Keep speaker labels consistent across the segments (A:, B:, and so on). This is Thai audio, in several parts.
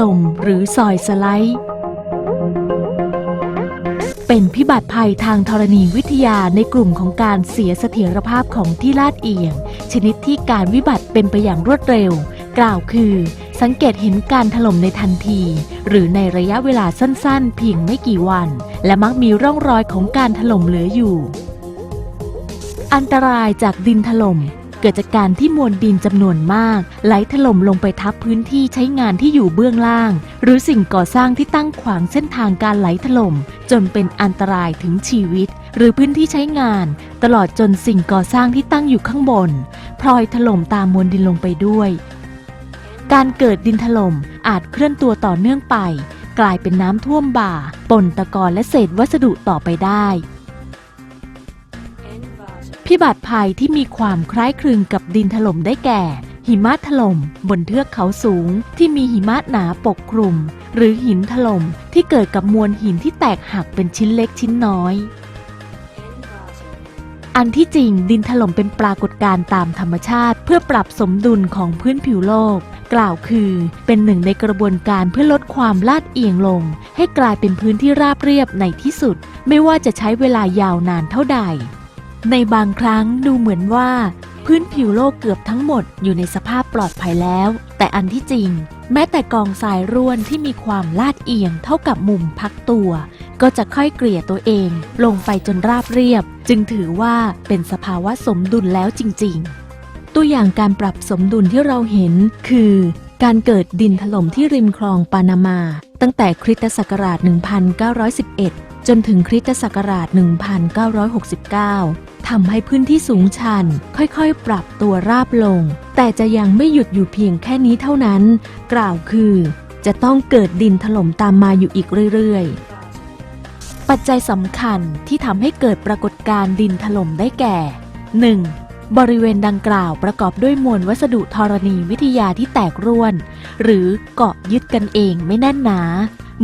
A: ล่มหรือซอยสไลด์ เป็นพิบัติภัยทางธรณีวิทยาในกลุ่มของการเสียเสถียรภาพของที่ลาดเอียง ชนิดที่การวิบัติเป็นไปอย่างรวดเร็ว กล่าวคือ สังเกตเห็นการถล่มในทันที หรือในระยะเวลาสั้นๆ เพียงไม่กี่วัน และมักมีร่องรอยของการถล่มเหลืออยู่ อันตรายจากดินถล่ม เกิดจากการที่มวลดินจำนวนมาก ไหลถล่มลงไปทับพื้นที่ใช้งานที่อยู่เบื้องล่าง หรือสิ่งก่อสร้างที่ตั้งขวางเส้นทางการไหลถล่ม จนเป็นอันตรายถึงชีวิต หรือพื้นที่ใช้งาน ตลอดจนสิ่งก่อสร้างที่ตั้งอยู่ข้างบนพลอยถล่มตามมวลดินลงไปด้วย การเกิดดินถล่มอาจเคลื่อนตัวต่อเนื่องไป กลายเป็นน้ำท่วมบ่าปนตะกอนและเศษวัสดุต่อไปได้ พิบัติภัยที่มีความคล้ายคลึงกับดินถล่มได้แก่ หิมะถล่มบนเทือกเขาสูงที่มีหิมะหนาปกคลุม หรือหินถล่มที่เกิดกับมวลหินที่แตกหักเป็นชิ้นเล็กชิ้นน้อย อันที่จริงดินถล่มเป็นปรากฏการณ์ตามธรรมชาติ เพื่อปรับสมดุลของพื้นผิวโลก กล่าวคือเป็นหนึ่งในกระบวนการเพื่อลดความลาดเอียงลง ให้กลายเป็นพื้นที่ราบเรียบในที่สุด ไม่ว่าจะใช้เวลายาวนานเท่าใด ในบางครั้งดูเหมือนว่า พื้นผิวโลกเกือบทั้งหมดอยู่ในสภาพปลอดภัยแล้ว แต่อันที่จริง แม้แต่กองทรายร่วนที่มีความลาดเอียงเท่ากับมุมพักตัว ก็จะค่อยเกลี่ยตัวเองลงไปจนราบเรียบ จึงถือว่าเป็นสภาวะสมดุลแล้วจริง ๆ ตัวอย่างการปรับสมดุลที่เราเห็นคือ การเกิดดินถล่มที่ริมคลองปานามา ตั้งแต่คริสตศักราช 1911 จนถึงคริสตศักราช 1969 ทำให้พื้นที่สูงชัน ค่อยๆ ปรับตัวราบลง แต่จะยังไม่หยุดอยู่เพียงแค่นี้เท่านั้น กล่าวคือ จะต้องเกิดดินถล่มตามมาอยู่อีกเรื่อยๆ ปัจจัยสำคัญที่ทำให้เกิดปรากฏการณ์ดินถล่มได้แก่ 1. บริเวณดังกล่าวประกอบด้วยมวลวัสดุธรณีวิทยาที่แตกร่วน หรือเกาะยึดกันเองไม่แน่นหนา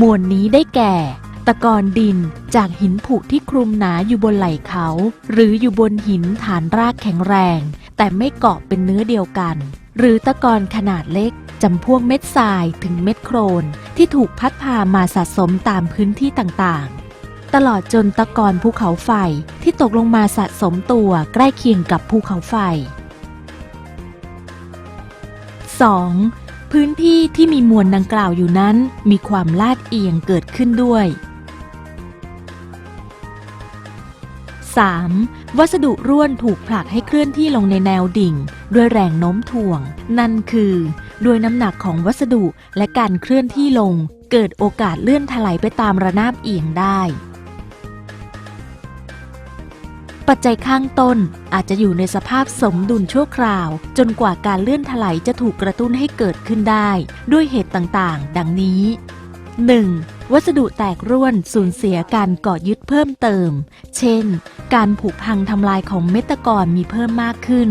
A: มวลนี้ได้แก่ ตะกอนดินจากหินผุที่คลุมหนาอยู่บนไหล่เขา หรืออยู่บนหินฐานรากแข็งแรง แต่ไม่เกาะเป็นเนื้อเดียวกัน หรือตะกอนขนาดเล็กจำพวกเม็ดทรายถึงเม็ดโครน ที่ถูกพัดพามาสะสมตามพื้นที่ต่างๆ ตลอดจนตะกอนภูเขาไฟที่ตกลงมาสะสมตัวใกล้เคียงกับภูเขาไฟ 2. พื้นที่ที่มีมวลดังกล่าวอยู่นั้นมีความลาดเอียงเกิดขึ้นด้วย 3. วัสดุร่วนถูกผลักให้เคลื่อนที่ลงในแนวดิ่ง ด้วยแรงโน้มถ่วง นั่นคือด้วยน้ำหนักของวัสดุและการเคลื่อนที่ลง เกิดโอกาสเลื่อนถลายไปตามระนาบเอียงได้ ปัจจัยข้างต้นอาจจะอยู่ในสภาพสมดุลชั่วคราว จนกว่าการเลื่อนถลายจะถูกกระตุ้นให้เกิดขึ้นได้ ด้วยเหตุต่างๆ ดังนี้ 1. วัสดุแตกร่วนสูญเสียการเกาะยึดเพิ่มเติม เช่น การผุพังทำลายของเม็ดตะกอนมีเพิ่มมากขึ้น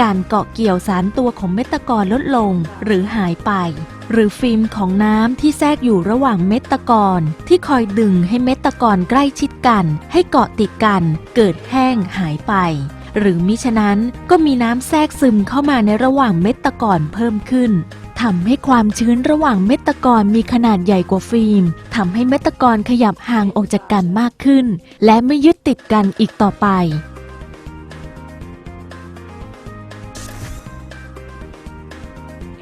A: การเกาะเกี่ยวสารตัวของเม็ดตะกอนลดลงหรือหายไป หรือฟิล์มของน้ำที่แทรกอยู่ระหว่างเม็ดตะกอนที่คอยดึงให้เม็ดตะกอนใกล้ชิดกัน ให้เกาะติดกัน เกิดแห้งหายไป หรือมิฉะนั้นก็มีน้ำแทรกซึมเข้ามาในระหว่างเม็ดตะกอนเพิ่มขึ้น ทำให้ความชื้นระหว่างเม็ดตะกอนมีขนาดใหญ่กว่าฟิล์มทำให้เม็ดตะกอนขยับห่างออกจากกันมากขึ้น และไม่ยึดติดกันอีกต่อไป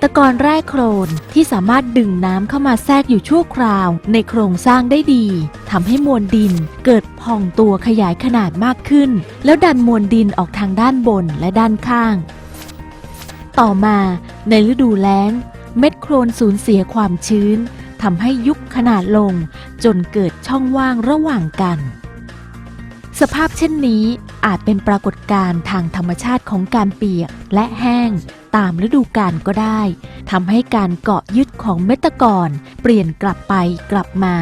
A: ตะกอนแร่โครนที่สามารถดึงน้ำเข้ามาแทรกอยู่ชั่วคราว ในโครงสร้างได้ดีทำให้มวลดินเกิดพองตัวขยายขนาดมากขึ้น แล้วดันมวลดินออกทางด้านบนและด้านข้าง ต่อมาในฤดูแล้ง เม็ดโครนสูญเสียความชื้นทำให้ยุบขนาดลง จนเกิดช่องว่างระหว่างกัน สภาพเช่นนี้อาจเป็นปรากฏการณ์ทางธรรมชาติของการเปียกและแห้ง ตามฤดูกาลก็ได้ทำให้การเกาะยึดของเม็ดตะกอนเปลี่ยนกลับไปกลับมา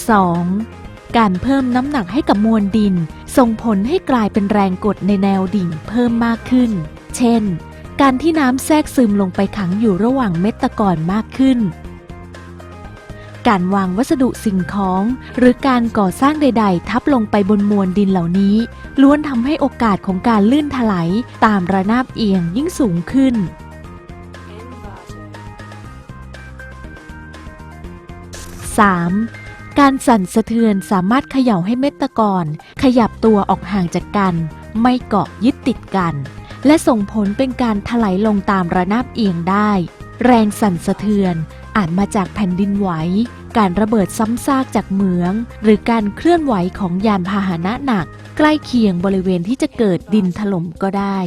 A: 2. การเพิ่มน้ำหนักให้กับมวลดิน ส่งผลให้กลายเป็นแรงกดในแนวดิ่งเพิ่มมากขึ้น เช่น การที่น้ำแทรกซึมลงไปขังอยู่ระหว่างเม็ดตะกอนมากขึ้น การวางวัสดุสิ่งของ หรือการก่อสร้างใด ๆ ทับลงไปบนมวลดินเหล่านี้ ล้วนทำให้โอกาสของการลื่นถลายตามระนาบเอียงยิ่งสูงขึ้น 3. การสั่นสะเทือนสามารถเขย่าให้เม็ดตะกอนขยับตัวออกห่างจากกัน ไม่เกาะยึดติดกัน และส่งผลเป็นการถลายลงตามระนาบเอียงได้ แรงสั่นสะเทือนอาจมาจากแผ่นดินไหว การระเบิดซ้ำซากจากเหมือง หรือการเคลื่อนไหวของยานพาหนะหนัก ใกล้เคียงบริเวณที่จะเกิดดินถล่มก็ได้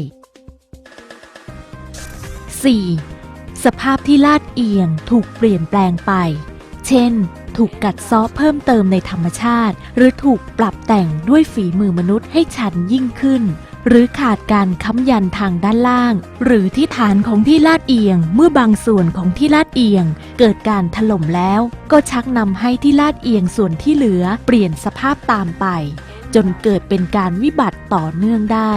A: 4. สภาพที่ลาดเอียงถูกเปลี่ยนแปลงไป เช่น ถูกกัดเซาะเพิ่มเติมในธรรมชาติ หรือถูกปรับแต่งด้วยฝีมือมนุษย์ให้ชันยิ่งขึ้น หรือขาดการค้ำยันทางด้านล่าง หรือที่ฐานของที่ลาดเอียง เมื่อบางส่วนของที่ลาดเอียง เกิดการถล่มแล้ว ก็ชักนำให้ที่ลาดเอียงส่วนที่เหลือเปลี่ยนสภาพตามไป จนเกิดเป็นการวิบัติต่อเนื่องได้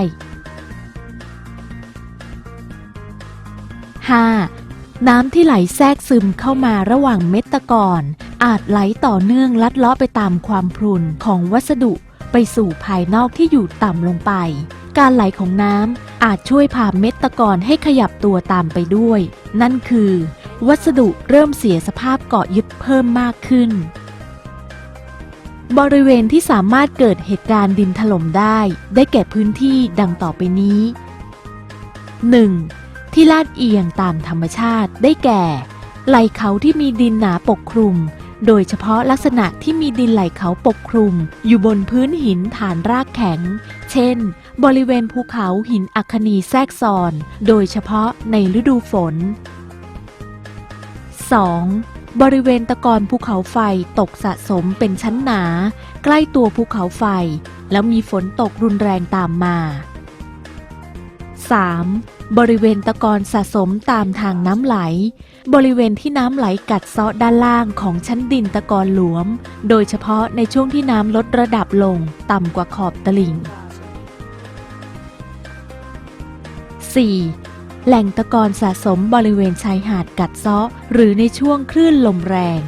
A: 5. น้ำที่ไหลแทรกซึมเข้ามาระหว่างเม็ดตะกอนอาจไหลต่อเนื่องลัดเลาะไปตามความพรุนของวัสดุไปสู่ภายนอกที่อยู่ต่ำลงไป การไหลของน้ำอาจช่วยพาเม็ดตะกอนให้ขยับตัวตามไปด้วย นั่นคือ วัสดุเริ่มเสียสภาพเกาะยึดเพิ่มมากขึ้น บริเวณที่สามารถเกิดเหตุการณ์ดินถล่มได้ ได้แก่พื้นที่ดังต่อไปนี้ 1. ที่ลาดเอียงตามธรรมชาติได้แก่ ไหลเขาที่มีดินหนาปกคลุมโดยเฉพาะลักษณะที่มีดินไหลเขาปกคลุม อยู่บนพื้นหินฐานรากแข็ง เช่น บริเวณภูเขาหินอัคนีแทรกซ้อน โดยเฉพาะในฤดูฝน 2. บริเวณตะกอนภูเขาไฟตกสะสมเป็นชั้นหนา ใกล้ตัวภูเขาไฟ แล้วมีฝนตกรุนแรงตามมา 3. บริเวณตะกอนสะสมตามทางน้ำไหล บริเวณที่น้ำไหลกัดเซาะด้านล่างของชั้นดินตะกอนหลวม โดยเฉพาะในช่วงที่น้ำลดระดับลงต่ำกว่าขอบตลิ่ง 4. แหล่งตะกอนสะสมบริเวณชายหาดกัดเซาะ หรือในช่วงคลื่นลมแรง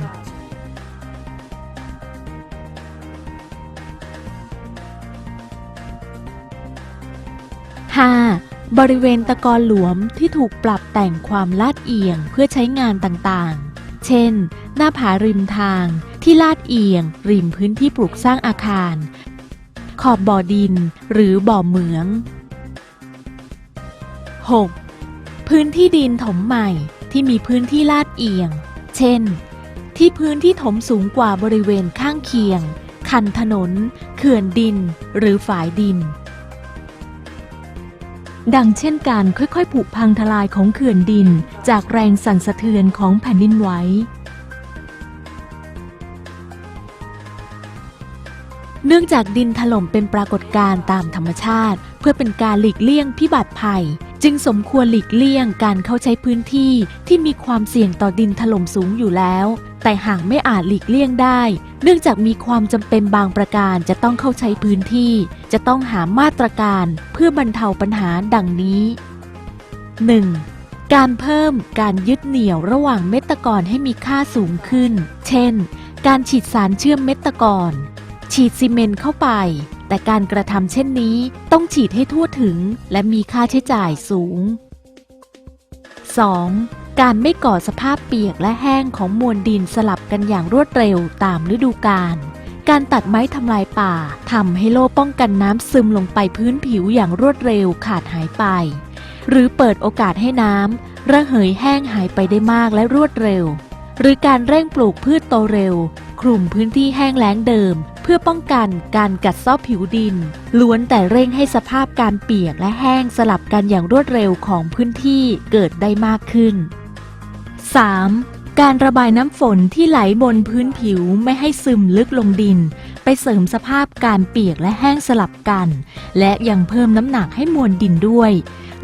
A: 5. บริเวณตะกอนหลวมที่ถูกปรับแต่งความลาดเอียงเพื่อใช้งานต่างๆ เช่น หน้าผาริมทางที่ลาดเอียง ริมพื้นที่ปลูกสร้างอาคาร ขอบบ่อดินหรือบ่อเหมือง 6. พื้นที่ดินถมใหม่ที่มีพื้นที่ลาดเอียง เช่น ที่พื้นที่ถมสูงกว่าบริเวณข้างเคียง คันถนน เขื่อนดิน หรือฝายดิน ดังเช่นการค่อยๆผุพังทลายของเขื่อนดิน จากแรงสั่นสะเทือนของแผ่นดินไหวเนื่องจากดินถล่มเป็นปรากฏการณ์ตามธรรมชาติ เพื่อเป็นการหลีกเลี่ยงพิบัติภัย จึงสมควรหลีกเลี่ยงการเข้าใช้พื้นที่ที่มีความเสี่ยงต่อดินถล่มสูงอยู่แล้ว แต่หากไม่อาจหลีกเลี่ยงได้ เนื่องจากมีความจำเป็นบางประการจะต้องเข้าใช้พื้นที่ จะต้องหามาตรการเพื่อบรรเทาปัญหาดังนี้ 1. การเพิ่มการยึดเหนี่ยวระหว่างเม็ดตะกอนให้มีค่าสูงขึ้น เช่น การฉีดสารเชื่อมเม็ดตะกอนฉีดซีเมนต์เข้าไป แต่การกระทำเช่นนี้ต้องฉีดให้ทั่วถึงและมีค่าใช้จ่ายสูง 2. การไม่ก่อสภาพเปียกและแห้งของมวลดินสลับกันอย่างรวดเร็วตามฤดูกาลการตัดไม้ทำลายป่าทำให้โล่ป้องกันน้ำซึมลงไปพื้นผิวอย่างรวดเร็วขาดหายไป หรือเปิดโอกาสให้น้ำระเหยแห้งหายไปได้มากและรวดเร็ว หรือการเร่งปลูกพืชโตเร็ว คลุมพื้นที่แห้งแล้งเดิม พื่อป้องกันการกัดเซาะผิวดิน ล้วนแต่เร่งให้สภาพการเปียกและแห้งสลับกันอย่างรวดเร็วของพื้นที่เกิดได้มากขึ้น 3. การระบายน้ำฝนที่ไหลบนพื้นผิวไม่ให้ซึมลึกลงดิน ไปเสริมสภาพการเปียกและแห้งสลับกัน และยังเพิ่มน้ำหนักให้มวลดินด้วย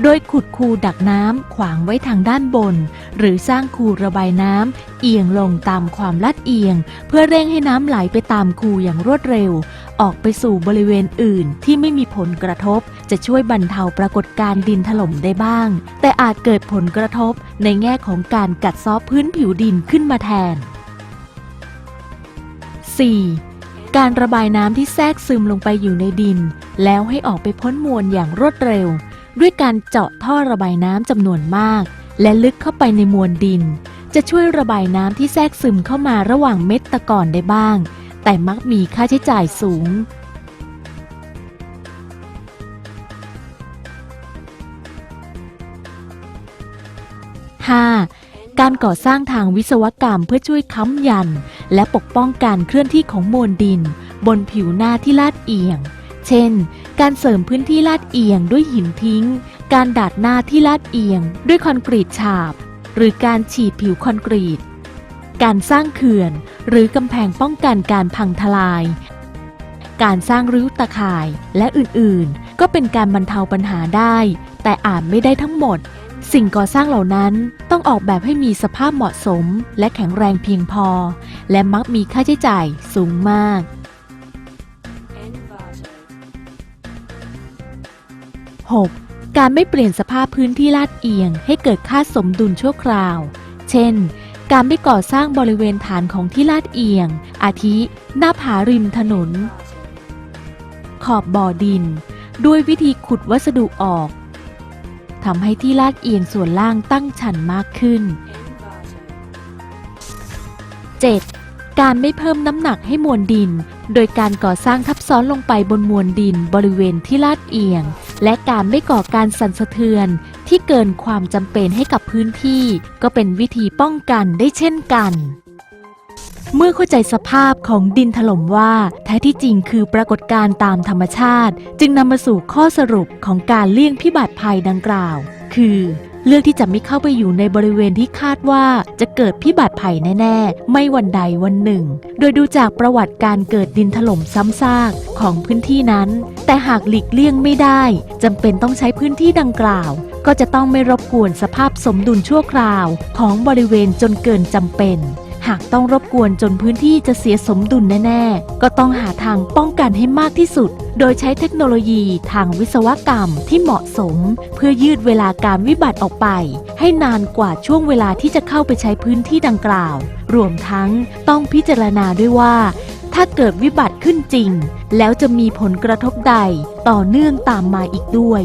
A: โดยขุดคูดักน้ำขวางไว้ทางด้านบน หรือสร้างคูระบายน้ำ เอียงลงตามความลาดเอียง เพื่อเร่งให้น้ำไหลไปตามคูอย่างรวดเร็ว ออกไปสู่บริเวณอื่นที่ไม่มีผลกระทบ จะช่วยบรรเทาปรากฏการณ์ดินถล่มได้บ้าง แต่อาจเกิดผลกระทบในแง่ของการกัดเซาะพื้นผิวดินขึ้นมาแทน 4. การระบายน้ำที่แทรกซึมลงไปอยู่ในดิน แล้วให้ออกไปพ้นมวลอย่างรวดเร็ว ด้วยการเจาะท่อระบายน้ำจำนวนมาก และลึกเข้าไปในมวลดิน จะช่วยระบายน้ำที่แทรกซึมเข้ามาระหว่างเม็ดตะกอนได้บ้าง แต่มักมีค่าใช้จ่ายสูง 5. การก่อสร้างทางวิศวกรรมเพื่อช่วยค้ำยัน และปกป้องการเคลื่อนที่ของมวลดิน บนผิวหน้าที่ลาดเอียง เช่น การเสริมพื้นที่ลาดเอียงด้วยหินทิ้ง การดาดหน้าที่ลาดเอียง ด้วยคอนกรีตฉาบ หรือการฉีดผิวคอนกรีต การสร้างเขื่อนหรือกำแพงป้องกันการพังทลาย การสร้างริ้วตะข่ายและอื่นๆ ก็เป็นการบรรเทาปัญหาได้ แต่อาจไม่ได้ทั้งหมด สิ่งก่อสร้างเหล่านั้นต้องออกแบบให้มีสภาพเหมาะสมและแข็งแรงเพียงพอ และมักมีค่าใช้จ่ายสูงมาก 6. การไม่เปลี่ยนสภาพพื้นที่ลาดเอียงให้เกิดค่าสมดุลชั่วคราว เช่น การไม่ก่อสร้างบริเวณฐานของที่ลาดเอียง อาทิ หน้าผาริมถนน ขอบบ่อดิน ด้วยวิธีขุดวัสดุออกทำให้ที่ลาดเอียงส่วนล่างตั้งชันมากขึ้น 7. การไม่เพิ่มน้ำหนักให้มวลดิน โดยการก่อสร้างทับซ้อนลงไปบนมวลดินบริเวณที่ลาดเอียง และการไม่ก่อการสั่นสะเทือนที่เกินความจำเป็นให้กับพื้นที่ ก็เป็นวิธีป้องกันได้เช่นกันเมื่อเข้าใจสภาพของดินถล่มว่า แท้ที่จริงคือปรากฏการณ์ตามธรรมชาติ จึงนำมาสู่ข้อสรุปของการเลี่ยงพิบัติภัยดังกล่าว คือ เลือกที่จะไม่เข้าไปอยู่ในบริเวณที่คาดว่าจะเกิดพิบัติภัยแน่ ๆ ไม่วันใดวันหนึ่ง โดยดูจากประวัติการเกิดดินถล่มซ้ำซากของพื้นที่นั้น แต่หากหลีกเลี่ยงไม่ได้จำเป็นต้องใช้พื้นที่ดังกล่าว ก็จะต้องไม่รบกวนสภาพสมดุลชั่วคราว ของบริเวณจนเกินจำเป็น หากต้องรบกวนจนพื้นที่จะเสียสมดุลแน่ ๆ ก็ต้องหาทางป้องกันให้มากที่สุด โดยใช้เทคโนโลยีทางวิศวกรรมที่เหมาะสม เพื่อยืดเวลาการวิบัติออกไป ให้นานกว่าช่วงเวลาที่จะเข้าไปใช้พื้นที่ดังกล่าว รวมทั้งต้องพิจารณาด้วยว่า ถ้าเกิดวิบัติขึ้นจริง แล้วจะมีผลกระทบใดต่อเนื่องตามมาอีกด้วย